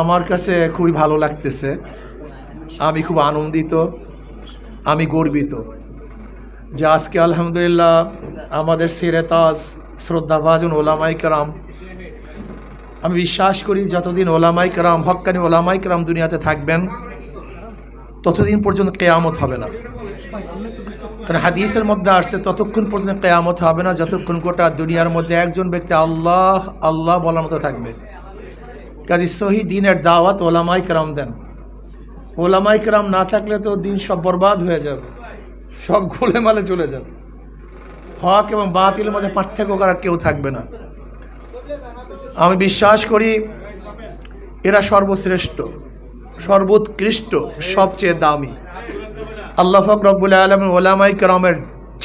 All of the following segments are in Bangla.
আমার কাছে খুবই ভালো লাগতেছে। আমি খুব আনন্দিত, আমি গর্বিত যে আজকে আলহামদুলিল্লাহ আমাদের সিরেতাজ, শ্রদ্ধাভাজন ওলামাই কারাম, আমি বিশ্বাস করি যতদিন ওলামাই কারাম, হক্কানি ওলামাই কারাম দুনিয়াতে থাকবেন, ততদিন পর্যন্ত কেয়ামত হবে না। কারণ হাদিসের মধ্যে আসছে, ততক্ষণ পর্যন্ত কেয়ামত হবে না, যতক্ষণ গোটা দুনিয়ার মধ্যে একজন ব্যক্তি আল্লাহ আল্লাহ বলার মতো থাকবে। কাজী সহি দিনের দাওয়াত ওলামাই কেরাম দেন। ওলামাই কেরাম না থাকলে তো দিন সব বরবাদ হয়ে যাবে, সব গোলে মালে চলে যাবে। হক এবং বাতিলের মধ্যে পার্থক্য করার কেউ থাকবে না। আমি বিশ্বাস করি এরা সর্বশ্রেষ্ঠ, সর্বোৎকৃষ্ট, সবচেয়ে দামি। আল্লাহ ফকরবুল আলম ওলামাই কেরামের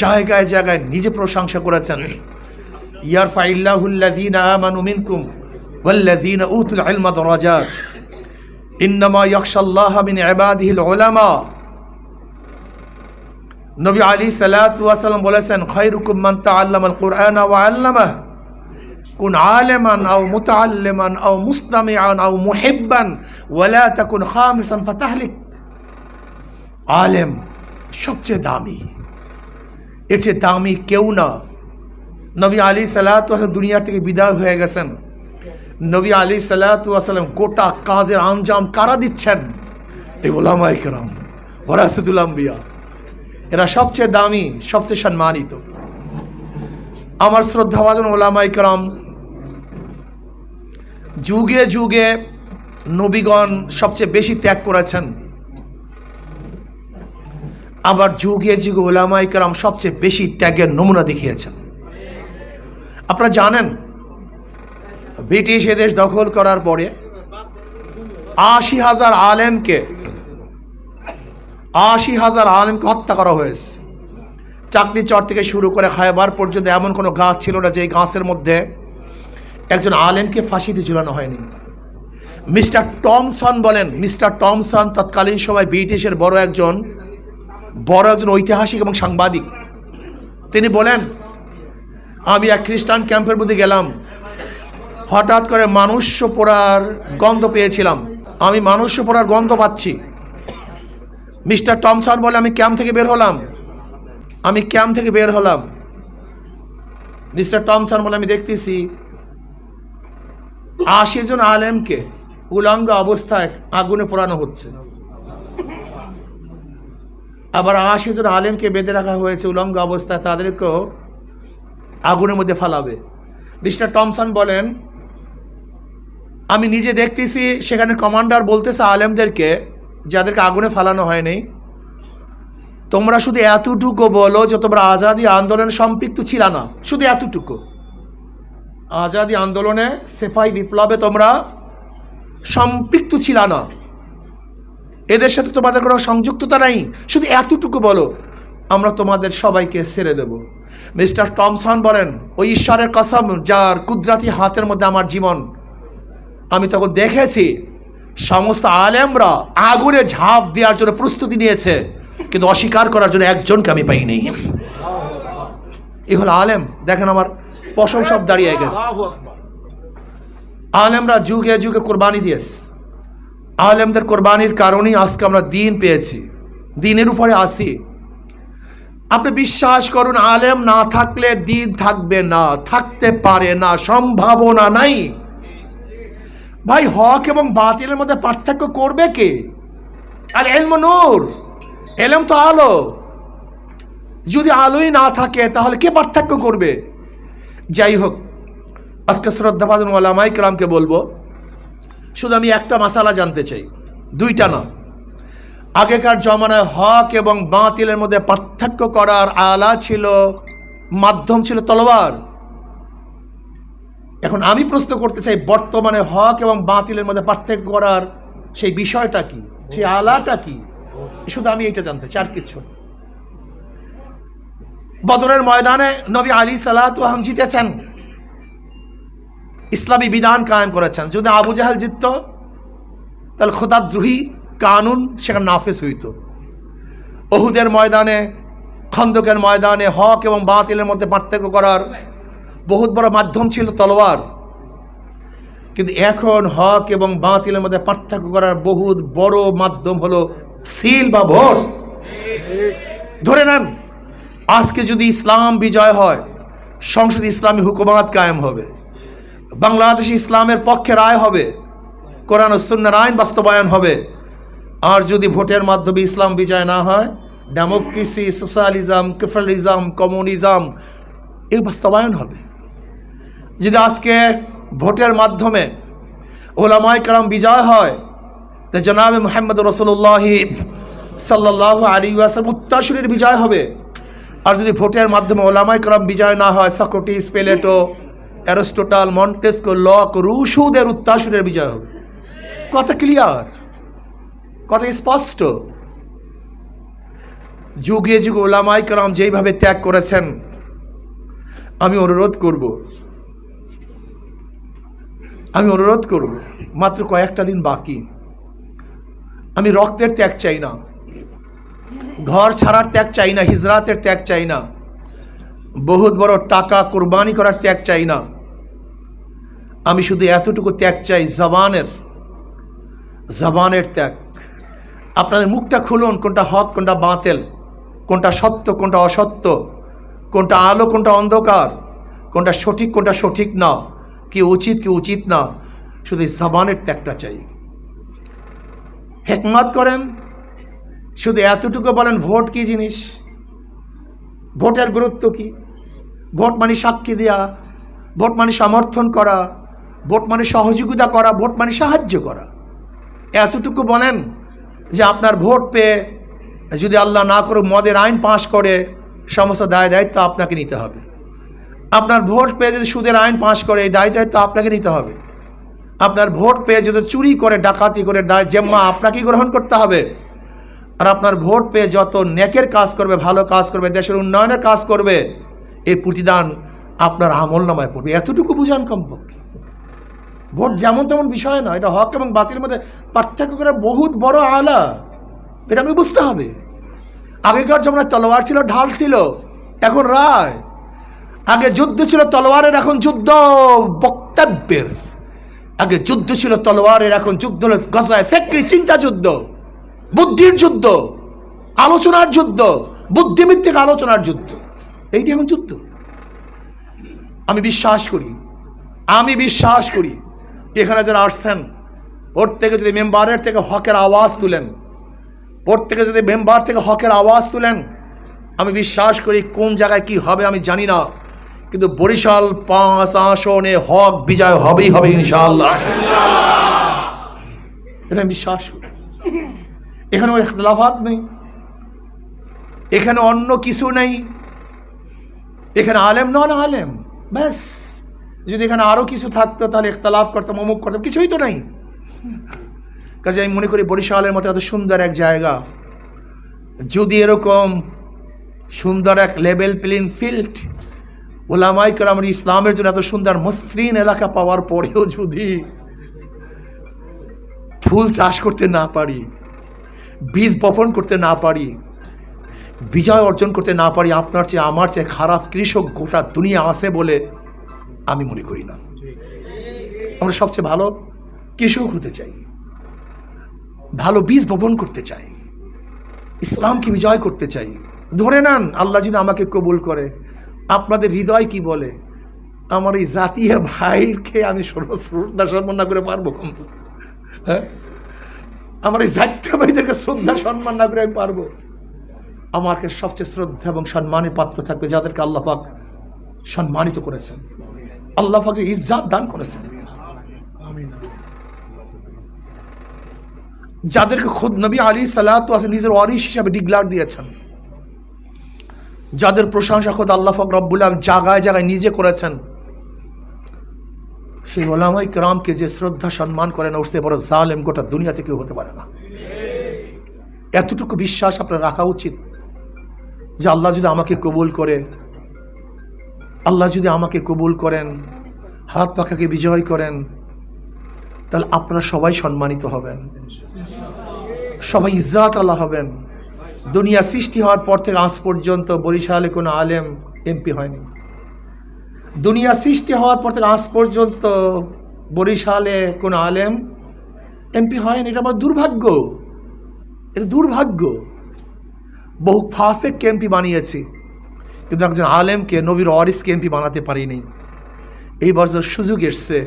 জায়গায় জায়গায় নিজে প্রশংসা করেছেন। ইয়ার ফাইল্লাহুল্লাদিন আমানু মিনকুম ওয়াল্লাদিন উতুল ইলমা দরাজাত ইন্নামা ইয়াখশাল্লাহ মিন ইবাদিহিল উলামা নবী আলী ওয়াসাল্লাম বলেছেন খায়রুকুম মান তাআল্লামাল কুরআনা ওয়া আল্লামাহ কুন আলেমান আও মুতাআল্লিমান আও মুস্তামিআন আও মুহিব্বান ওয়ালা তাকুন খামিসান ফাতাহলিক আলেম সবচেয়ে দামি এর চেয়ে দামি কেউ না। নবী আলী সালাত দুনিয়া থেকে বিদায় হয়ে গেছেন। নবী আলী সালাতাম গোটা কাজের আঞ্জাম কারা দিচ্ছেন? এই ওলামাই কেরাম ওরাসুল আম্বিয়া। এরা সবচেয়ে দামি, সবচেয়ে সম্মানিত। আমার শ্রদ্ধাভাজন ওলামাই কেরাম, যুগে যুগে নবীগণ সবচেয়ে বেশি ত্যাগ করেছেন। আবার যুগে যুগে ওলামাই কেরাম সবচেয়ে বেশি ত্যাগের নমুনা দেখিয়েছেন। আপনারা জানেন ব্রিটিশ এদেশ দখল করার পরে আশি হাজার আলেমকে, আশি হাজার আলেমকে হত্যা করা হয়েছে। চাকরি চর থেকে শুরু করে খায়বার পর্যন্ত এমন কোনো গাছ ছিল না যে গাছের মধ্যে একজন আলেমকে ফাঁসিতে ঝুলানো হয়নি। মিস্টার টমসন বলেন, মিস্টার টমসন তৎকালীন সময় ব্রিটিশের বড় একজন বড় একজন ঐতিহাসিক এবং সাংবাদিক। তিনি বলেন, আমি এক খ্রিস্টান ক্যাম্পের মধ্যে গেলাম হঠাৎ করে মানুষ্য পোড়ার গন্ধ পেয়েছিলাম। আমি মানুষ্য পোড়ার গন্ধ পাচ্ছি। মিস্টার টমসন বলে, আমি ক্যাম্প থেকে বের হলাম। আমি ক্যাম্প থেকে বের হলাম। মিস্টার টমসন বলে, আমি দেখতেছি আশি জন আলেমকে উলঙ্গ অবস্থায় আগুনে পোড়ানো হচ্ছে। আবার আশি জন আলেমকে বেঁধে রাখা হয়েছে উলঙ্গ অবস্থায়, তাদেরকেও আগুনের মধ্যে ফালাবে। মিস্টার টমসন বলেন আমি নিজে দেখতেছি, সেখানে কমান্ডার বলতেছে আলেমদেরকে, যাদেরকে আগুনে ফালানো হয়নি, তোমরা শুধু এতটুকু বলো যে তোমরা আজাদি আন্দোলনে সম্পৃক্ত ছিল না, শুধু এতটুকু। আজাদি আন্দোলনে সেফাই বিপ্লবে তোমরা সম্পৃক্ত ছিল না। এদের সাথে তোমাদের কোনো সংযুক্ততা নাই, শুধু এতটুকু বলো, আমরা তোমাদের সবাইকে ছেড়ে দেব। মিস্টার টমসন বলেন ওই ঈশ্বরের কসম, যার কুদরাতি হাতের মধ্যে আমার জীবন আমি তখন দেখেছি সমস্ত আলেমরা আগুনে ঝাঁপ দেওয়ার জন্য প্রস্তুতি নিয়েছে কিন্তু অস্বীকার করার জন্য একজনকে আমি পাইনি। এ হলো আলেম। দেখেন আমার পশম সব দাঁড়িয়ে গেছে। আলেমরা যুগে যুগে কোরবানি দিয়েছে। আলেমদের কোরবানির কারণেই আজকে আমরা দিন পেয়েছি। দিনের উপরে আসি আপনি বিশ্বাস করুন আলেম না থাকলে দিন থাকবে না থাকতে পারে না সম্ভাবনা নাই। ভাই, হক এবং বাতিলের মধ্যে পার্থক্য করবে কে? আর এলম নূর। এলম তো আলো। যদি আলোই না থাকে, তাহলে কে পার্থক্য করবে? যাই হোক, আজকে শ্রদ্ধাভাজন ওলামাই কালামকে বলব, শুধু আমি একটা মশালা জানতে চাই, দুইটা না। আগেকার জমানায় হক এবং বাতিলের মধ্যে পার্থক্য করার আলা ছিল, মাধ্যম ছিল তলোয়ার। এখন আমি প্রশ্ন করতে চাই, বর্তমানে হক এবং বাতিলের মধ্যে পার্থক্য করার সেই বিষয়টা কি? সেই আলাটা কি? শুধু আমি এটা জানতে চাই, আর কিছু। বদরের ময়দানে নবী আলী সালাম জিতেছেন। ইসলামী বিধান কায়েম করেছেন। যদি আবু জাহাল জিতত, তাহলে খোদাদ্রোহী কানুন সেখানে নাফেস হইত। অহুদের ময়দানে, খন্দকের ময়দানে হক এবং বাতিলের মধ্যে পার্থক্য করার বহুত বড় মাধ্যম ছিল তলোয়ার। কিন্তু এখন হক এবং বাতিলের মধ্যে পার্থক্য করার বহুত বড় মাধ্যম হলো সিল বা ভোট। ধরে নেন, আজকে যদি ইসলাম বিজয় হয়, সংসদে ইসলামী হুকুমাত কায়েম হবে, বাংলাদেশে ইসলামের পক্ষে রায় হবে, কোরআন ও সুন্নার আইন বাস্তবায়ন হবে, আর যদি ভোটের মাধ্যমে ইসলাম বিজয় না হয়, ডেমোক্রেসি, সোশ্যালিজম, ক্যাপিটালিজম, কমিউনিজম, এর বাস্তবায়ন হবে। যদি আজকে ভোটের মাধ্যমে ওলামাই কালাম বিজয় হয়, তো জনাব মোহাম্মদ রসুল্লাহি সাল্লাহ আলী ওয়াসাল উত্তরসূরির বিজয় হবে। আর যদি ভোটের মাধ্যমে ওলামাই কালাম বিজয় না হয়, Socrates, Plato, Aristotle, Montesquieu, Locke, রুশুদের উত্তরসূরের বিজয় হবে। কথা ক্লিয়ার কথা স্পষ্ট? যুগে যুগে ওলামাই কালাম যেইভাবে ত্যাগ করেছেন, আমি অনুরোধ করব আমি অনুরোধ করব মাত্র কয়েকটা দিন বাকি। আমি রক্তের ত্যাগ চাই না। ঘর ছাড়ার ত্যাগ চাই না, হিজরাতের ত্যাগ চাই না। বহুত বড় টাকা কোরবানি করার ত্যাগ চাই না। আমি শুধু এতটুকু ত্যাগ চাই, জবানের জবানের ত্যাগ। আপনাদের মুখটা খুলুন, কোনটা হক, কোনটা বাঁতেল, কোনটা সত্য, কোনটা অসত্য, কোনটা আলো, কোনটা অন্ধকার, কোনটা সঠিক কোনটা সঠিক না। কি উচিত কি উচিত না শুধু এই জবানের ত্যাগটা চাই হেকমত করেন শুধু এতটুকু বলেন ভোট কি জিনিস ভোটের গুরুত্ব কি ভোট মানে সাক্ষী দেওয়া ভোট মানে সমর্থন করা ভোট মানে সহযোগিতা করা ভোট মানে সাহায্য করা এতটুকু বলেন যে আপনার ভোট পেয়ে যদি আল্লাহ না করে মদের আইন পাশ করে সমস্ত দায় দায়িত্ব আপনাকে নিতে হবে আপনার ভোট পেয়ে যদি সুদের আইন পাশ করে, এই দায় দায়িত্ব আপনাকে নিতে হবে। আপনার ভোট পেয়ে যদি চুরি করে, ডাকাতি করে, দায় জেম্মা আপনাকেই গ্রহণ করতে হবে। আর আপনার ভোট পেয়ে যত নেকের কাজ করবে, ভালো কাজ করবে, দেশের উন্নয়নের কাজ করবে, এই প্রতিদান আপনার আমল নামায় পড়বে। এতটুকু বুঝান কমপক্ষে। ভোট যেমন তেমন বিষয় না, এটা হক এবং বাতিলের মধ্যে পার্থক্য করে বহুত বড় আলা। এটা আমি বুঝতে হবে। আগেকার যেমন তলোয়ার ছিল, ঢাল ছিল, এখন রায়। আগে যুদ্ধ ছিল তলোয়ারের এখন যুদ্ধ, বক্তব্যের। আগে যুদ্ধ ছিল তলোয়ারের এখন যুদ্ধ, গজায় ফ্যাক্টরি চিন্তা যুদ্ধ, বুদ্ধির যুদ্ধ, আলোচনার যুদ্ধ বুদ্ধিভিত্তিক আলোচনার যুদ্ধ। এইটি এখন যুদ্ধ। আমি বিশ্বাস করি, আমি বিশ্বাস করি, এখানে যারা আসছেন, ওর থেকে যদি মেম্বারের থেকে হকের আওয়াজ তুলেন, ওর থেকে যদি মেম্বার থেকে হকের আওয়াজ তুলেন, আমি বিশ্বাস করি কোন জায়গায় কি হবে আমি জানি না। কিন্তু বরিশাল পাঁচ আসনে হক বিজয় হবেই হবে ইনশাআল্লাহ। এটা আমি বিশ্বাস করি। এখানে ইখতলাফাত নেই। এখানে অন্য কিছু নেই। এখানে আলেম নন আলেম ব্যাস। যদি এখানে আরও কিছু থাকতো তাহলে ইখতলাফ করতাম অমুক করতাম কিছুই তো নেই। কাজে আমি মনে করি বরিশালের মতো এত সুন্দর এক জায়গা। যদি এরকম সুন্দর এক লেভেল প্লেইং ফিল্ড ওলামাই আমার ইসলামের জন্য এত সুন্দর মসৃণ এলাকা পাওয়ার পরেও যদি ফুল চাষ করতে না পারি, বীজ বপন করতে না পারি, বিজয় অর্জন করতে না পারি, আপনার চেয়ে আমার চেয়ে খারাপ কৃষক গোটা দুনিয়া আছে বলে আমি মনে করি না। আমরা সবচেয়ে ভালো কৃষক হতে চাই, ভালো বীজ বপন করতে চাই, ইসলামকে বিজয় করতে চাই। ধরে নেন, আল্লাহ যদি আমাকে কবুল করে আপনাদের হৃদয় কি বলে? আমার এই জাতীয় ভাইকে আমি শ্রদ্ধা সম্মান না করে পারব। কিন্তু হ্যাঁ? আমার এই জাতীয় ভাইদেরকে শ্রদ্ধা সম্মান না করে আমি পারব। আমাকে সবচেয়ে শ্রদ্ধা এবং সম্মানের পাত্র থাকবে যাদেরকে আল্লাহ পাক সম্মানিত করেছেন। আল্লাহ পাক যে ইজ্জাত দান করেছেন। যাদেরকে খুদ নবী আলী সালাত নিজের ওয়ারিস হিসাবে ডিগলার দিয়েছেন। যাদের প্রশংসা খোদ আল্লাহ ফক রব্বুল আলম জায়গায় জায়গায় নিজে করেছেন, সেই ওলামাই কেরামকে যে শ্রদ্ধা সম্মান করেন, ওর সে বড় জালেম গোটা দুনিয়াতে কেউ হতে পারে না। এতটুকু বিশ্বাস আপনার রাখা উচিত যে আল্লাহ যদি আমাকে কবুল করে, আল্লাহ যদি আমাকে কবুল করেন, হাত পাখাকে বিজয় করেন, তাহলে আপনারা সবাই সম্মানিত হবেন। সবাই ইজ্জাত আল্লাহ হবেন। দুনিয়া সৃষ্টি হওয়ার পর থেকে আজ পর্যন্ত বরিশালে কোনো আলেম এমপি হয়নি। দুনিয়া সৃষ্টি হওয়ার পর থেকে আজ পর্যন্ত বরিশালে কোন আলেম এমপি হয়নি। এটা আমার দুর্ভাগ্য। এটা দুর্ভাগ্য। বহু ফাসেককে এমপি বানিয়েছি, কিন্তু একজন আলেমকে, নবীর অরিসকে এমপি বানাতে পারিনি। এই বছর সুযোগ এসছে।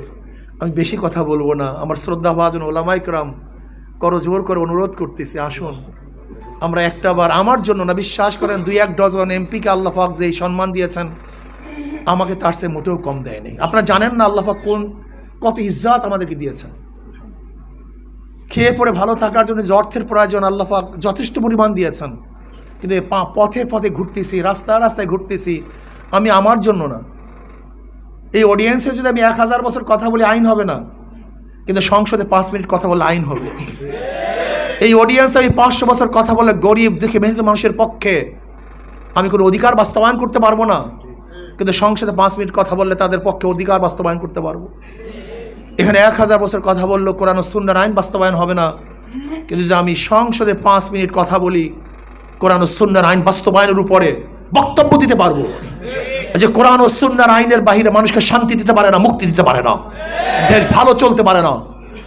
আমি বেশি কথা বলব না। আমার শ্রদ্ধাভাজন ওলামাইকরাম করো, জোর করে অনুরোধ করতেছি, আসুন। আমরা একটা বার আমার জন্য না, বিশ্বাস করেন, দুই এক ডজন এমপিকে আল্লাহাক যে এই সম্মান দিয়েছেন, আমাকে তার সে মোটেও কম দেয়নি আপনারা জানেন না আল্লাহাক কোন, কত ইজ্জাত আমাদেরকে দিয়েছেন। খেয়ে পরে ভালো থাকার জন্য যে অর্থের প্রয়োজন আল্লাহাক যথেষ্ট পরিমাণ দিয়েছেন। কিন্তু পথে পথে ঘুরতেছি, রাস্তায় রাস্তায় ঘুরতেছি, আমি আমার জন্য না। এই অডিয়েন্সে যদি আমি এক হাজার বছর কথা বলি, আইন হবে না। কিন্তু সংসদে পাঁচ মিনিট কথা বলে আইন হবে। এই অডিয়েন্সে আমি পাঁচশো বছর কথা বলে গরিব দেখে মেহনত মানুষের পক্ষে আমি কোনো অধিকার বাস্তবায়ন করতে পারব না। কিন্তু সংসদে পাঁচ মিনিট কথা বললে তাদের পক্ষে অধিকার বাস্তবায়ন করতে পারব। এখানে এক হাজার বছর কথা বলল কোরআন সুন্নার আইন বাস্তবায়ন হবে না। কিন্তু যদি আমি সংসদে পাঁচ মিনিট কথা বলি, কোরআন সুন্নার আইন বাস্তবায়নের উপরে বক্তব্য দিতে পারব। যে কোরআন ও সুন্নার আইনের বাহিরে মানুষকে শান্তি দিতে পারে না, মুক্তি দিতে পারে না। দেশ ভালো চলতে পারে না।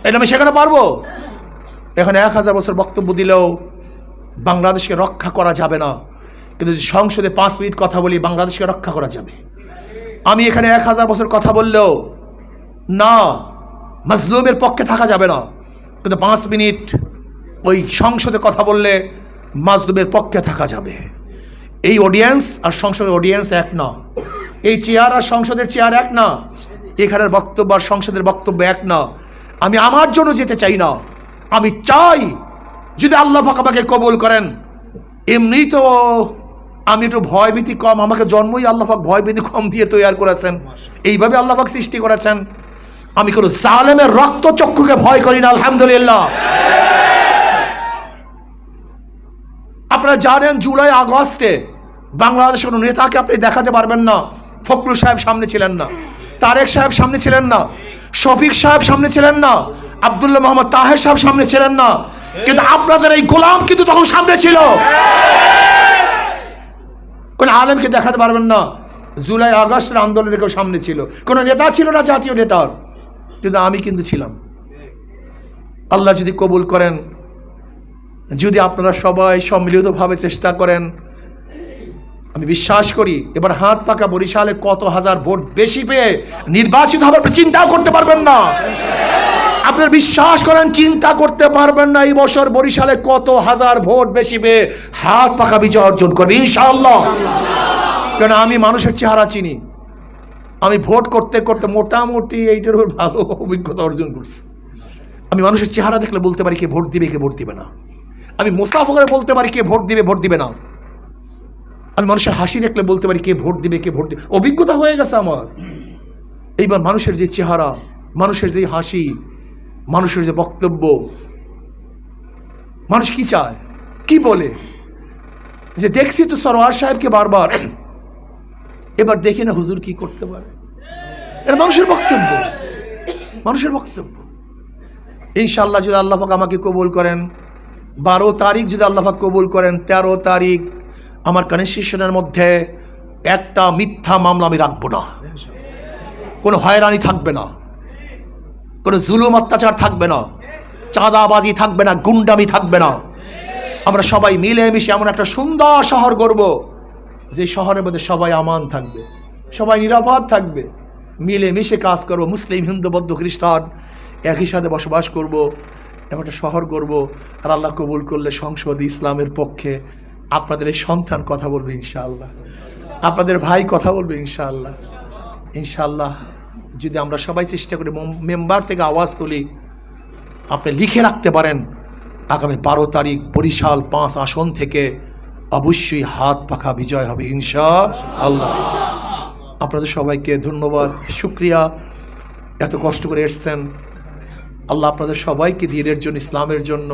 এটা আমি সেখানে পারব? এখানে এক হাজার বছর বক্তব্য দিলেও বাংলাদেশকে রক্ষা করা যাবে না। কিন্তু সংসদে পাঁচ মিনিট কথা বলি, বাংলাদেশকে রক্ষা করা যাবে। আমি এখানে এক হাজার বছর কথা বললেও না, মাজলুমের পক্ষে থাকা যাবে না। কিন্তু পাঁচ মিনিট ওই সংসদে কথা বললে মাজলুমের পক্ষে থাকা যাবে। এই অডিয়েন্স আর সংসদের অডিয়েন্স এক না। এই চেয়ার আর সংসদের চেয়ার এক না। এখানের বক্তব্য আর সংসদের বক্তব্য এক না। আমি আমার জন্য যেতে চাই না। আমি চাই যদি আল্লাহ পাক আমাকে কবুল করেন। এমনি তো আমি একটু ভয়ভীতি কম আমাকে জন্মই আল্লাহাক ভয়ভীতি কম দিয়ে তৈরি করেছেন। এইভাবে আল্লাহাক সৃষ্টি করেছেন। আমি কোনো জালেমের রক্ত চক্ষুকে ভয় করি না আলহামদুলিল্লাহ। আপনারা জানেন জুলাই আগস্টে বাংলাদেশের কোনো নেতাকে আপনি দেখাতে পারবেন না। ফখরুল সাহেব সামনে ছিলেন না। তারেক সাহেব সামনে ছিলেন না। শফিক সাহেব সামনে ছিলেন না। আবদুল্লাহ মোহাম্মদ তাহের সাহেব সামনে ছিলেন না। কিন্তু আপনাদের এই গোলাম কিন্তু তখন সামনে ছিল। কোন আলেমকে দেখাতে পারবেন না। জুলাই আগস্টের আন্দোলনের কেউ সামনে ছিল। কোনো নেতা ছিল না জাতীয় নেতার। কিন্তু আমি কিন্তু ছিলাম। আল্লাহ যদি কবুল করেন, যদি আপনারা সবাই সম্মিলিতভাবে চেষ্টা করেন, আমি বিশ্বাস করি এবার হাত পাকা বরিশালে কত হাজার ভোট বেশি পেয়ে নির্বাচিত হবে চিন্তাও করতে পারবেন না। আপনার বিশ্বাস করেন, চিন্তা করতে পারবেন না, এই বছর বরিশালে কত হাজার ভোট বেশি পেয়ে হাত পাকা বিজয় অর্জন করবে, ইনশাআল্লাহ। কেন আমি মানুষের চেহারা চিনি। আমি ভোট করতে করতে মোটামুটি এইটার উপর ভালো অভিজ্ঞতা অর্জন করছি। আমি মানুষের চেহারা দেখলে বলতে পারি কে ভোট দিবে, কে ভোট দিবে না। আমি মোসাফা করে বলতে পারি কে ভোট দিবে ভোট দিবে না। আমি মানুষের হাসি দেখলে বলতে পারি কে ভোট দিবে, কে ভোট দিবে। অভিজ্ঞতা হয়ে গেছে আমার। এইবার মানুষের যে চেহারা, মানুষের যে হাসি মানুষের যে বক্তব্য, মানুষ কি চায়? কি বলে? যে দেখছি তো সরোয়ার সাহেবকে বারবার, এবার দেখি না হুজুর কি করতে পারে? এটা মানুষের বক্তব্য। মানুষের বক্তব্য। ইনশাল্লাহ যদি আল্লাহাক আমাকে কবুল করেন, বারো তারিখ যদি আল্লাহাক কবুল করেন, তেরো তারিখ আমার কনস্টিটিউশনের মধ্যে একটা মিথ্যা মামলা আমি রাখব না। কোনো হয়রানি থাকবে না। কোনো জুলুম অত্যাচার থাকবে না। চাঁদাবাজি থাকবে না, গুন্ডামি থাকবে না। আমরা সবাই মিলেমিশে এমন একটা সুন্দর শহর গড়ব, যে শহরের মধ্যে সবাই আমান থাকবে, সবাই নিরাপদ থাকবে। মিলেমিশে কাজ করব, মুসলিম, হিন্দু, বৌদ্ধ, খ্রিস্টান একই সাথে বসবাস করব, এমন একটা শহর করব আর আল্লাহ কবুল করলে সংসদ ইসলামের পক্ষে আপনাদের এই সন্তান কথা বলবে ইনশাআল্লাহ। আপনাদের ভাই কথা বলবে ইনশাআল্লাহ। ইনশাআল্লাহ। যদি আমরা সবাই চেষ্টা করি মেম্বার থেকে আওয়াজ তুলি, আপনি লিখে রাখতে পারেন, আগামী বারো তারিখ বরিশাল পাঁচ আসন থেকে অবশ্যই হাত পাখা বিজয় হবে ইনশা আল্লাহ আপনাদের সবাইকে ধন্যবাদ, শুক্রিয়া। এত কষ্ট করে এসছেন। আল্লাহ আপনাদের সবাইকে ধীরের জন্য, ইসলামের জন্য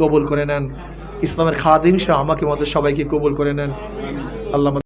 কবুল করে নেন। ইসলামের খাদিম সহ আমাকে মতো সবাইকে কবুল করে নেন। আল্লাহ